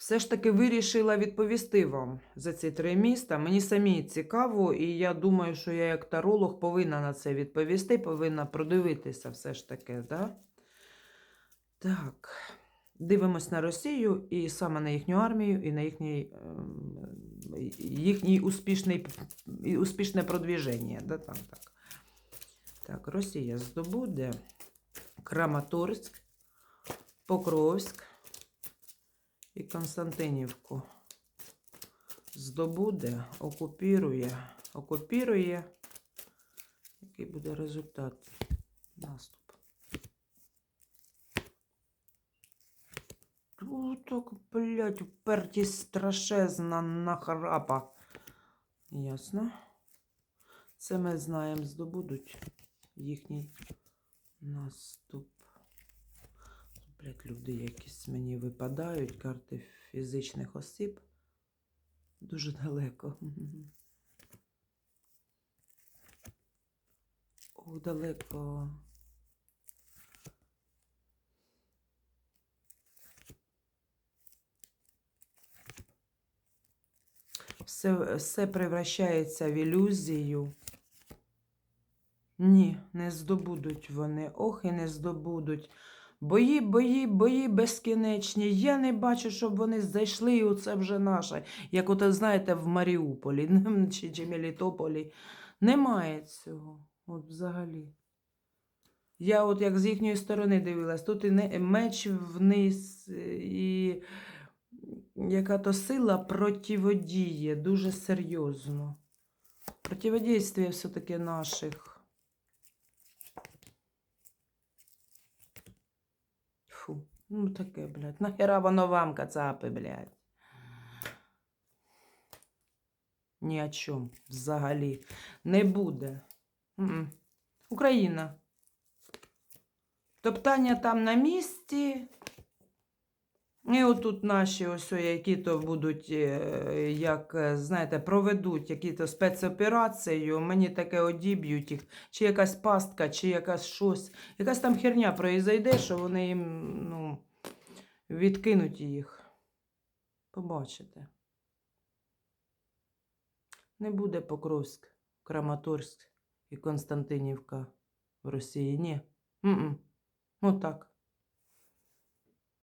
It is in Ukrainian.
все ж таки вирішила відповісти вам за ці три міста. Мені самі цікаво, і я думаю, що я як таролог повинна на це відповісти, повинна продивитися все ж таки. Да? Так. Дивимось на Росію і саме на їхню армію, і на їхній, ем, їхній успішний, успішне продвіження. Да? Там, так. так, Росія здобуде Краматорськ, Покровськ і Константинівку. Здобуде, окупірує, окупірує. Який буде результат? Наступ. Ну, так, блядь, упертість страшезна нахрапа. Ясно. Це ми знаємо, здобудуть їхній наступ. Люди якісь мені випадають, карти фізичних осіб. Дуже далеко. Ох, далеко. Все, все превращається в ілюзію. Ні, не здобудуть вони. Ох, і не здобудуть. Бої, бої, бої безкінечні. Я не бачу, щоб вони зайшли, і оце вже наше. Як от, знаєте, в Маріуполі чи, чи Мелітополі. Немає цього. От взагалі. Я от як з їхньої сторони дивилась, тут і не, меч вниз, і яка то сила противодіє дуже серйозно. Противодействие все-таки наших. Фу, ну таке, блядь. Нахера воно вам, кацапи, блядь. Ні о чому взагалі не буде. М-м. Україна. Топтання там на місці. І отут наші ось, які то будуть, е, як, е, знаєте, проведуть які-то спецоперації, мені таке одіб'ють їх, чи якась пастка, чи якась щось. Якась там херня произойде, що вони їм ну, відкинуть їх. Побачите. Не буде Покровськ, Краматорськ і Константинівка в Росії. Ні. Ну так.